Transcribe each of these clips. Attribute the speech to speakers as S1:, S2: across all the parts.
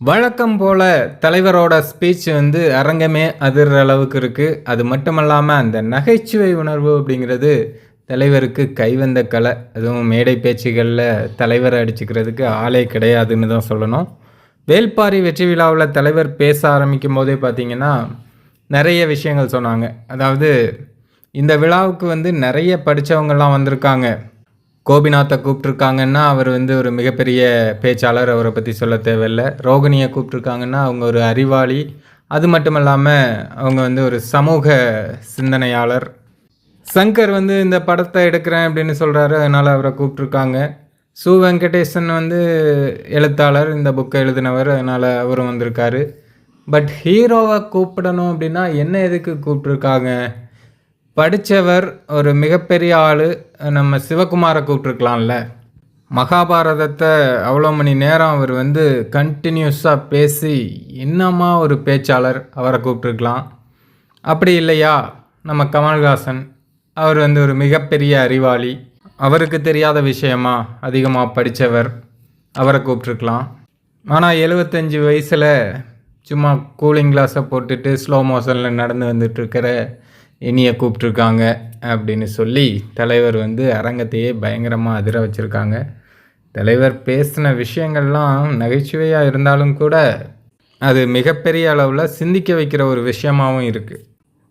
S1: வழக்கம் போல தலைவரோட ஸ்பீச் வந்து அரங்கமே அதிர்ற அளவுக்கு இருக்குது அது மட்டுமல்லாமல் அந்த நகைச்சுவை உணர்வு அப்படிங்கிறது தலைவருக்கு கைவந்த கலை. அதுவும் மேடை பேச்சுகளில் தலைவரை அடிச்சுக்கிறதுக்கு ஆளே கிடையாதுன்னு தான் சொல்லணும். வேல்பாரி வெற்றி விழாவில் தலைவர் பேச ஆரம்பிக்கும் போதே பார்த்தீங்கன்னா நிறைய விஷயங்கள் சொன்னாங்க. அதாவது இந்த விழாவுக்கு வந்து நிறைய படித்தவங்கள்லாம் வந்திருக்காங்க. கோபிநாத்தை கூப்பிட்ருக்காங்கன்னா அவர் வந்து ஒரு மிகப்பெரிய பேச்சாளர் அவரை பற்றி சொல்ல தேவையில்லை. ரோகிணியை கூப்பிட்ருக்காங்கன்னா அவங்க ஒரு அறிவாளி. அது மட்டும் இல்லாமல் அவங்க வந்து ஒரு சமூக சிந்தனையாளர். சங்கர் வந்து இந்த படத்தை எடுக்கிறேன் அப்படின்னு சொல்கிறாரு அதனால் அவரை கூப்பிட்ருக்காங்க சு வெங்கடேசன் வந்து எழுத்தாளர் இந்த புக்கை எழுதினவர் அதனால் அவரும் வந்திருக்காரு. பட் ஹீரோவை கூப்பிடணும் அப்படின்னா என்ன எதுக்கு கூப்பிட்ருக்காங்க படித்தவர் ஒரு மிகப்பெரிய ஆள். நம்ம சிவகுமாரை கூப்பிட்ருக்கலாம்ல மகாபாரதத்தை அவ்வளோ மணி நேரம் அவர் வந்து கண்டினியூஸாக பேசி என்னம்மா ஒரு பேச்சாளர் அவரை கூப்பிட்ருக்கலாம் அப்படி இல்லையா? நம்ம கமல்ஹாசன் அவர் வந்து ஒரு மிகப்பெரிய அறிவாளி. அவருக்கு தெரியாத விஷயமா? அதிகமாக படித்தவர் அவரை கூப்பிட்ருக்கலாம் ஆனால் எழுபத்தஞ்சி வயசில் சும்மா கூலிங் கிளாஸை போட்டுட்டு ஸ்லோ மோஷனில் நடந்து வந்துட்டுருக்கிற இனியை கூப்பிட்ருக்காங்க அப்படின்னு சொல்லி தலைவர் வந்து அரங்கத்தையே பயங்கரமாக அதிர வச்சுருக்காங்க. தலைவர் பேசின விஷயங்கள்லாம் நகைச்சுவையாக இருந்தாலும் கூட அது மிகப்பெரிய அளவில் சிந்திக்க வைக்கிற ஒரு விஷயமாகவும் இருக்குது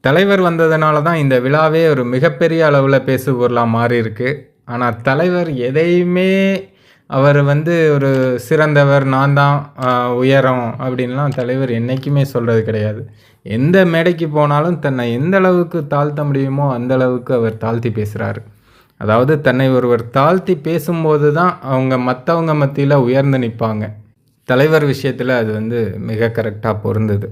S1: தலைவர் வந்ததுனால தான் இந்த விழாவே ஒரு மிகப்பெரிய அளவில் பேசு பொருளாக மாறி இருக்குது ஆனால் தலைவர் எதையுமே அவர் வந்து ஒரு சிறந்தவர் நான் தான் உயரம் அப்படின்லாம் தலைவர் என்றைக்குமே சொல்கிறது கிடையாது. எந்த மேடைக்கு போனாலும் தன்னை எந்த அளவுக்கு தாழ்த்த முடியுமோ அந்த அளவுக்கு அவர் தாழ்த்தி பேசுகிறாரு அதாவது தன்னை ஒருவர் தாழ்த்தி பேசும்போது தான் அவங்க மற்றவங்க மத்தியில் உயர்ந்து நிற்பாங்க தலைவர் விஷயத்தில் அது வந்து மிக கரெக்டாக பொருந்தது.